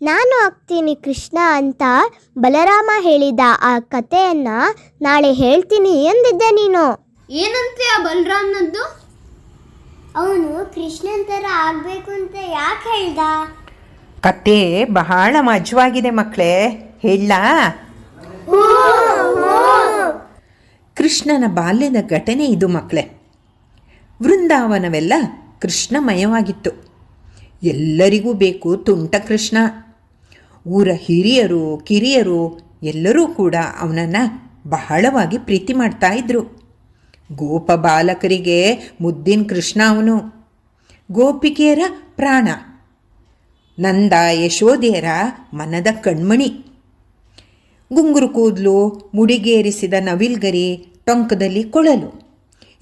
ನಾನು ಆಗ್ತೀನಿ ಕೃಷ್ಣ ಅಂತ ಬಲರಾಮ ಹೇಳಿದ ಆ ಕಥೆಯನ್ನ ನಾಳೆ ಹೇಳ್ತೀನಿ ಎಂದಿದ್ದೆ ನೀನು. ಏನಂತೆ ಆ ಬಲರಾಮ್ನದ್ದು? ಅವನು ಕೃಷ್ಣನ್ ಥರ ಆಗಬೇಕು ಅಂತ ಯಾಕೆ ಹೇಳ್ದ? ಕತೆ ಬಹಳ ಮಜವಾಗಿದೆ ಮಕ್ಕಳೇ ಹೇಳ. ಕೃಷ್ಣನ ಬಾಲ್ಯದ ಘಟನೆ ಇದು ಮಕ್ಕಳೇ ವೃಂದಾವನವೆಲ್ಲ ಕೃಷ್ಣಮಯವಾಗಿತ್ತು. ಎಲ್ಲರಿಗೂ ಬೇಕು ತುಂಟ ಕೃಷ್ಣ. ಊರ ಹಿರಿಯರು, ಕಿರಿಯರು ಎಲ್ಲರೂ ಕೂಡ ಅವನನ್ನು ಬಹಳವಾಗಿ ಪ್ರೀತಿ ಮಾಡ್ತಾ ಇದ್ರು. ಗೋಪ ಬಾಲಕರಿಗೆ ಮುದ್ದಿನ ಕೃಷ್ಣ ಅವನು. ಗೋಪಿಕೆಯರ ಪ್ರಾಣ. ನಂದ ಯಶೋದೆಯರ ಮನದ ಕಣ್ಮಣಿ. ಗುಂಗುರು ಕೂದಲು ಮುಡಿಗೇರಿಸಿದ ನವಿಲ್ಗರಿ ಟೊಂಕದಲ್ಲಿ ಕೊಳಲು.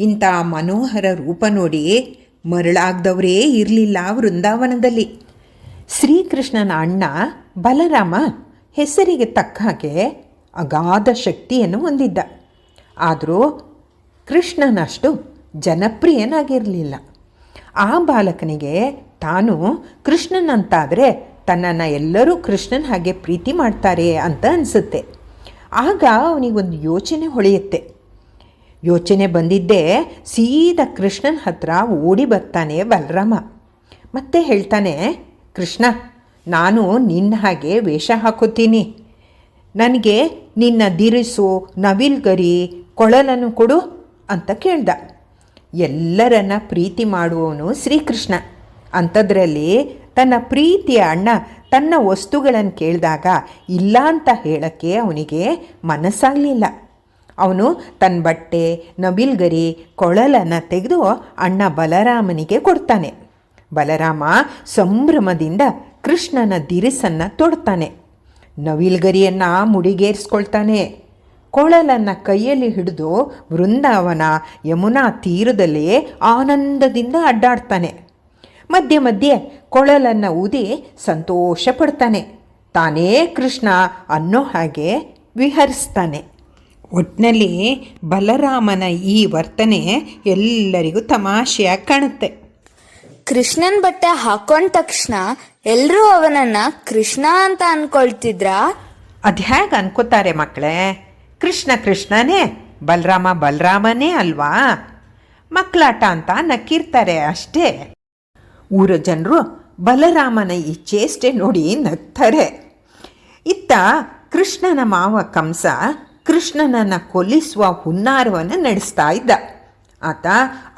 ಇಂಥ ಮನೋಹರ ರೂಪ ನೋಡಿ ಮರಳಾಗ್ದವರೇ ಇರಲಿಲ್ಲ ವೃಂದಾವನದಲ್ಲಿ. ಶ್ರೀಕೃಷ್ಣನ ಅಣ್ಣ ಬಲರಾಮ ಹೆಸರಿಗೆ ತಕ್ಕ ಹಾಗೆ ಅಗಾಧ ಶಕ್ತಿಯನ್ನು ಹೊಂದಿದ್ದ. ಆದರೂ ಕೃಷ್ಣನಷ್ಟು ಜನಪ್ರಿಯನಾಗಿರಲಿಲ್ಲ. ಆ ಬಾಲಕನಿಗೆ ತಾನು ಕೃಷ್ಣನಂತಾದರೆ ತನ್ನನ್ನು ಎಲ್ಲರೂ ಕೃಷ್ಣನ ಹಾಗೆ ಪ್ರೀತಿ ಮಾಡ್ತಾರೆ ಅಂತ ಅನಿಸುತ್ತೆ. ಆಗ ಅವನಿಗೊಂದು ಯೋಚನೆ ಹೊಳೆಯುತ್ತೆ. ಯೋಚನೆ ಬಂದಿದ್ದೇ ಸೀದಾ ಕೃಷ್ಣನ ಹತ್ರ ಓಡಿ ಬರ್ತಾನೆ ಬಲರಾಮ. ಮತ್ತೆ ಹೇಳ್ತಾನೆ ಕೃಷ್ಣ, ನಾನು ನಿನ್ನ ಹಾಗೆ ವೇಷ ಹಾಕೋತೀನಿ ನನಗೆ ನಿನ್ನ ದಿರಿಸು, ನವಿಲ್ಗರಿ ಕೊಳಲನ್ನು ಕೊಡು ಅಂತ ಕೇಳ್ದ. ಎಲ್ಲರನ್ನ ಪ್ರೀತಿ ಮಾಡುವವನು ಶ್ರೀಕೃಷ್ಣ. ಅಂಥದ್ರಲ್ಲಿ ತನ್ನ ಪ್ರೀತಿಯ ಅಣ್ಣ ತನ್ನ ವಸ್ತುಗಳನ್ನು ಕೇಳಿದಾಗ ಇಲ್ಲ ಅಂತ ಹೇಳೋಕ್ಕೆ ಅವನಿಗೆ ಮನಸ್ಸಾಗಲಿಲ್ಲ. ಅವನು ತನ್ನ ಬಟ್ಟೆ, ನವಿಲ್ಗರಿ, ಕೊಳಲನ್ನು ತೆಗೆದು ಅಣ್ಣ ಬಲರಾಮನಿಗೆ ಕೊಡ್ತಾನೆ. ಬಲರಾಮ ಸಂಭ್ರಮದಿಂದ ಕೃಷ್ಣನ ದಿರಿಸನ್ನು ತೊಡ್ತಾನೆ. ನವಿಲ್ಗರಿಯನ್ನು ಮುಡಿಗೇರಿಸ್ಕೊಳ್ತಾನೆ. ಕೊಳಲನ್ನು ಕೈಯಲ್ಲಿ ಹಿಡಿದು ವೃಂದಾವನ ಯಮುನಾ ತೀರದಲ್ಲಿ ಆನಂದದಿಂದ ಅಡ್ಡಾಡ್ತಾನೆ. ಮಧ್ಯೆ ಮಧ್ಯೆ ಕೊಳಲನ್ನು ಊದಿ ಸಂತೋಷ ಪಡ್ತಾನೆ ತಾನೇ ಕೃಷ್ಣ ಅನ್ನೋ ಹಾಗೆ ವಿಹರಿಸ್ತಾನೆ. ಒಟ್ಟಿನಲ್ಲಿ ಬಲರಾಮನ ಈ ವರ್ತನೆ ಎಲ್ಲರಿಗೂ ತಮಾಷೆಯಾಗಿ ಕಾಣುತ್ತೆ. ಕೃಷ್ಣನ್ ಬಟ್ಟೆ ಹಾಕೊಂಡ ತಕ್ಷಣ ಎಲ್ಲರೂ ಅವನನ್ನ ಕೃಷ್ಣ ಅಂತ ಅನ್ಕೊಳ್ತಿದ್ರಾ? ಅದ್ಹ್ಯಾಗ ಅನ್ಕೋತಾರೆ ಮಕ್ಕಳೇ ಕೃಷ್ಣ ಕೃಷ್ಣನೇ, ಬಲರಾಮ ಬಲರಾಮನೇ ಅಲ್ವಾ? ಮಕ್ಕಳಾಟ ಅಂತ ನಕ್ಕಿರ್ತಾರೆ ಅಷ್ಟೇ. ಊರ ಜನರು ಬಲರಾಮನ ಈ ಚೇಷ್ಟೆ ನೋಡಿ ನಗ್ತಾರೆ. ಇತ್ತ ಕೃಷ್ಣನ ಮಾವ ಕಂಸ ಕೃಷ್ಣನನ್ನು ಕೊಲ್ಲಿಸುವ ಹುನ್ನಾರವನ್ನು ನಡೆಸ್ತಾ ಇದ್ದ. ಆತ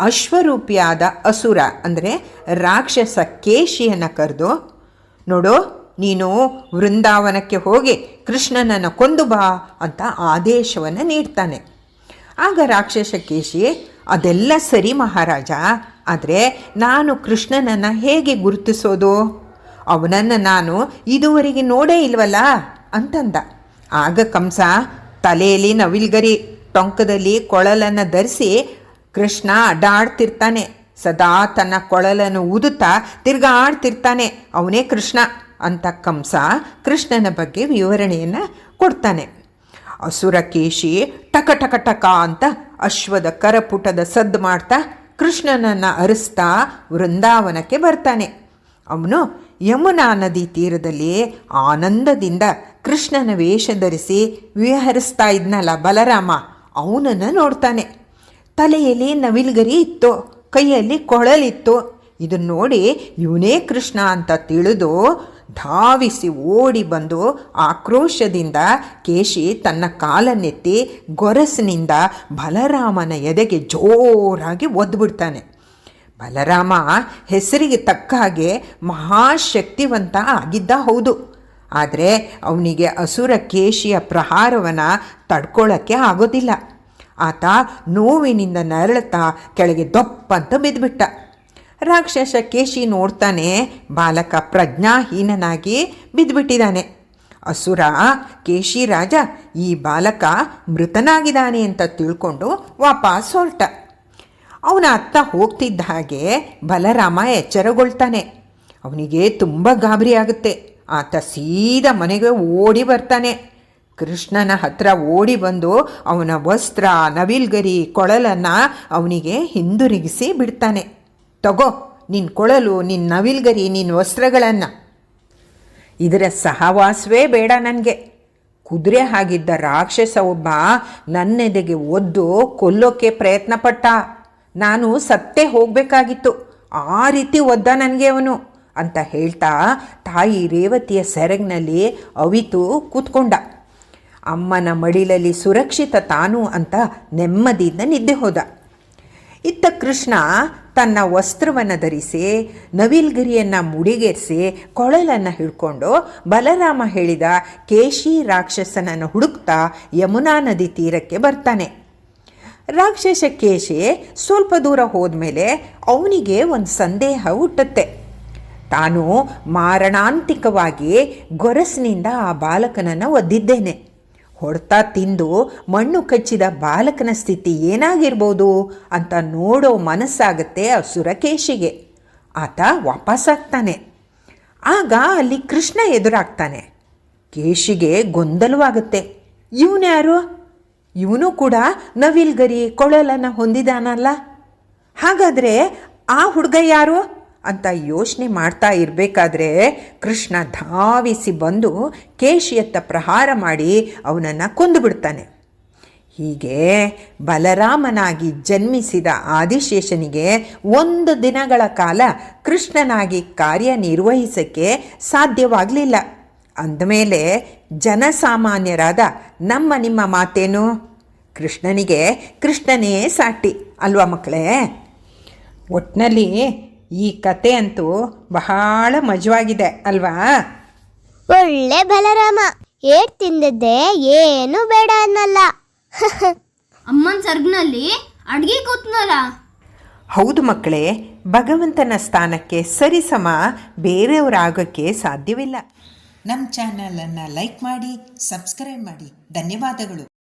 ಅಶ್ವರೂಪಿಯಾದ ಅಸುರ, ಅಂದರೆ ರಾಕ್ಷಸ ಕೇಶಿಯನ್ನು ಕರೆದು, ನೋಡು, ನೀನು ವೃಂದಾವನಕ್ಕೆ ಹೋಗಿ ಕೃಷ್ಣನನ್ನು ಕೊಂದು ಬಾ ಅಂತ ಆದೇಶವನ್ನು ನೀಡ್ತಾನೆ. ಆಗ ರಾಕ್ಷಸ ಕೇಶಿ ಅದೆಲ್ಲ ಸರಿ ಮಹಾರಾಜ, ಆದರೆ ನಾನು ಕೃಷ್ಣನನ್ನು ಹೇಗೆ ಗುರುತಿಸೋದು? ಅವನನ್ನು ನಾನು ಇದುವರೆಗೆ ನೋಡೇ ಇಲ್ವಲ್ಲ? ಅಂತಂದ. ಆಗ ಕಂಸ ತಲೆಯಲ್ಲಿ ನವಿಲ್ಗರಿ ಟೊಂಕದಲ್ಲಿ ಕೊಳಲನ್ನು ಧರಿಸಿ ಕೃಷ್ಣ ಅಡ್ಡಾಡ್ತಿರ್ತಾನೆ. ಸದಾ ತನ್ನ ಕೊಳಲನ್ನು ಊದುತ್ತಾ ತಿರ್ಗಾಡ್ತಿರ್ತಾನೆ ಅವನೇ ಕೃಷ್ಣ ಅಂತ ಕಂಸ ಕೃಷ್ಣನ ಬಗ್ಗೆ ವಿವರಣೆಯನ್ನು ಕೊಡ್ತಾನೆ. ಅಸುರಕೇಶಿ ಟಕ ಟಕ ಟಕ ಅಂತ ಅಶ್ವದ ಕರಪುಟದ ಸದ್ದು ಮಾಡ್ತಾ ಕೃಷ್ಣನನ್ನು ಅರಿಸ್ತಾ ವೃಂದಾವನಕ್ಕೆ ಬರ್ತಾನೆ. ಅವನು ಯಮುನಾ ನದಿ ತೀರದಲ್ಲಿ ಆನಂದದಿಂದ ಕೃಷ್ಣನ ವೇಷ ಧರಿಸಿ ವಿಹರಿಸ್ತಾ ಇದ್ನಲ್ಲ ಬಲರಾಮ. ಅವನನ್ನು ನೋಡ್ತಾನೆ. ತಲೆಯಲ್ಲಿ ನವಿಲ್ಗರಿ ಇತ್ತು, ಕೈಯಲ್ಲಿ ಕೊಳಲಿತ್ತು. ಇದನ್ನು ನೋಡಿ ಇವನೇ ಕೃಷ್ಣ ಅಂತ ತಿಳಿದು ಧಾವಿಸಿ ಓಡಿ ಬಂದು ಆಕ್ರೋಶದಿಂದ ಕೇಶಿ ತನ್ನ ಕಾಲನ್ನೆತ್ತಿ ಗೊರಸಿನಿಂದ ಬಲರಾಮನ ಎದೆಗೆ ಜೋರಾಗಿ ಒದ್ಬಿಡ್ತಾನೆ. ಬಲರಾಮ ಹೆಸರಿಗೆ ತಕ್ಕ ಹಾಗೆ ಮಹಾಶಕ್ತಿವಂತ ಆಗಿದ್ದ ಹೌದು. ಆದರೆ ಅವನಿಗೆ ಅಸುರ ಕೇಶಿಯ ಪ್ರಹಾರವನ್ನು ತಡ್ಕೊಳ್ಳೋಕ್ಕೆ ಆಗೋದಿಲ್ಲ. ಆತ ನೋವಿನಿಂದ ನರಳುತ್ತಾ ಕೆಳಗೆ ದೊಪ್ಪಂತ ಬಿದ್ದುಬಿಟ್ಟ ರಾಕ್ಷಸ ಕೇಶಿ ನೋಡ್ತಾನೆ, ಬಾಲಕ ಪ್ರಜ್ಞಾಹೀನನಾಗಿ ಬಿದ್ದುಬಿಟ್ಟಿದ್ದಾನೆ ಅಸುರ, ಕೇಶಿ ರಾಜ, ಈ ಬಾಲಕ ಮೃತನಾಗಿದ್ದಾನೆ ಅಂತ ತಿಳ್ಕೊಂಡು ವಾಪಸ್ ಹೊರಟ. ಅವನ ಅತ್ತ ಹೋಗ್ತಿದ್ದ ಹಾಗೆ ಬಲರಾಮ ಎಚ್ಚರಗೊಳ್ತಾನೆ. ಅವನಿಗೆ ತುಂಬ ಗಾಬರಿ ಆಗುತ್ತೆ. ಆತ ಸೀದಾ ಮನೆಗೆ ಓಡಿ ಬರ್ತಾನೆ. ಕೃಷ್ಣನ ಹತ್ರ ಓಡಿ ಬಂದು ಅವನ ವಸ್ತ್ರ, ನವಿಲ್ಗರಿ, ಕೊಳಲನ್ನು ಅವನಿಗೆ ಹಿಂದಿರುಗಿಸಿ ಬಿಡ್ತಾನೆ. ತಗೋ ನಿನ್ನ ಕೊಳಲು ನಿನ್ನ ನವಿಲ್ಗರಿ ನಿನ್ನ ವಸ್ತ್ರಗಳನ್ನು. ಇದರ ಸಹವಾಸವೇ ಬೇಡ ನನಗೆ. ಕುದುರೆ ಆಗಿದ್ದ ರಾಕ್ಷಸ ಒಬ್ಬ ನನ್ನೆದೆಗೆ ಒದ್ದು ಕೊಲ್ಲೋಕೆ ಪ್ರಯತ್ನ ಪಟ್ಟ ನಾನು ಸತ್ತೇ ಹೋಗಬೇಕಾಗಿತ್ತು. ಆ ರೀತಿ ಒದ್ದ ನನಗೆ ಅವನು ಅಂತ ಹೇಳ್ತಾ ತಾಯಿ ರೇವತಿಯ ಸೆರಗಿನಲ್ಲಿ ಅವಿತು ಕೂತ್ಕೊಂಡ. ಅಮ್ಮನ ಮಡಿಲಲ್ಲಿ ಸುರಕ್ಷಿತ ತಾನು ಅಂತ ನೆಮ್ಮದಿಯಿಂದ ನಿದ್ದೆ ಹೋದ. ಇತ್ತ ಕೃಷ್ಣ ತನ್ನ ವಸ್ತ್ರವನ್ನು ಧರಿಸಿ, ನವಿಲ್ಗಿರಿಯನ್ನು ಮುಡಿಗೇರಿಸಿ, ಕೊಳಲನ್ನು ಹಿಡ್ಕೊಂಡು ಬಲರಾಮ ಹೇಳಿದ, ಕೇಶಿ ರಾಕ್ಷಸನನ್ನು ಹುಡುಕ್ತಾ ಯಮುನಾ ನದಿ ತೀರಕ್ಕೆ ಬರ್ತಾನೆ. ರಾಕ್ಷಸ ಕೇಶಿ ಸ್ವಲ್ಪ ದೂರ ಹೋದ್ಮೇಲೆ ಅವನಿಗೆ ಒಂದು ಸಂದೇಹ ಹುಟ್ಟುತ್ತೆ. ತಾನು ಮಾರಣಾಂತಿಕವಾಗಿ ಗೊರಸಿನಿಂದ ಆ ಬಾಲಕನನ್ನು ಒದ್ದಿದ್ದೇನೆ. ಹೊಡ್ತ ತಿಂದು ಮಣ್ಣು ಕಚ್ಚಿದ ಬಾಲಕನ ಸ್ಥಿತಿ ಏನಾಗಿರ್ಬೋದು ಅಂತ ನೋಡೋ ಮನಸ್ಸಾಗತ್ತೆ ಆ ಸುರಕೇಶಿಗೆ. ಆತ ವಾಪಸ್ಸಾಗ್ತಾನೆ ಆಗ ಅಲ್ಲಿ ಕೃಷ್ಣ ಎದುರಾಗ್ತಾನೆ. ಕೇಶಿಗೆ ಗೊಂದಲವಾಗುತ್ತೆ. ಇವನ್ಯಾರು ಇವನು ಕೂಡ ನವಿಲ್ಗರಿ ಕೊಳಲನ್ನು ಹೊಂದಿದಾನಲ್ಲ. ಹಾಗಾದರೆ ಆ ಹುಡುಗ ಯಾರು? ಅಂತ ಯೋಚನೆ ಮಾಡ್ತಾ ಇರಬೇಕಾದ್ರೆ ಕೃಷ್ಣ ಧಾವಿಸಿ ಬಂದು ಕೇಶಿಯತ್ತ ಪ್ರಹಾರ ಮಾಡಿ ಅವನನ್ನು ಕೊಂದುಬಿಡ್ತಾನೆ ಹೀಗೆ ಬಲರಾಮನಾಗಿ ಜನ್ಮಿಸಿದ ಆದಿಶೇಷನಿಗೆ ಒಂದು ದಿನಗಳ ಕಾಲ ಕೃಷ್ಣನಾಗಿ ಕಾರ್ಯನಿರ್ವಹಿಸಕ್ಕೆ ಸಾಧ್ಯವಾಗಲಿಲ್ಲ. ಅಂದಮೇಲೆ ಜನಸಾಮಾನ್ಯರಾದ ನಮ್ಮ ನಿಮ್ಮ ಮಾತೇನು? ಕೃಷ್ಣನಿಗೆ ಕೃಷ್ಣನೇ ಸಾಟಿ ಅಲ್ವಾ ಮಕ್ಕಳೇ? ಒಟ್ಟಿನಲ್ಲಿ ಈ ಕತೆ ಅಂತೂ ಬಹಳ ಮಜವಾಗಿದೆ ಅಲ್ವಾ? ಒಳ್ಳೆ ಬಲರಾಮ. ಏಟ್ ತಿಂದದ್ದೆ ಏನು ಬೇಡ ಅನ್ನಲ್ಲ. ಅಮ್ಮನ ಸರ್ಗ್ನಲ್ಲಿ ಅಡ್ಗೆ ಕೂತ್ನಲ್ಲ. ಹೌದು ಮಕ್ಕಳೇ ಭಗವಂತನ ಸ್ಥಾನಕ್ಕೆ ಸರಿಸಮ ಬೇರೆಯವರಾಗೋಕ್ಕೆ ಸಾಧ್ಯವಿಲ್ಲ. ನಮ್ಮ ಚಾನಲನ್ನು ಲೈಕ್ ಮಾಡಿ ಸಬ್ಸ್ಕ್ರೈಬ್ ಮಾಡಿ. ಧನ್ಯವಾದಗಳು.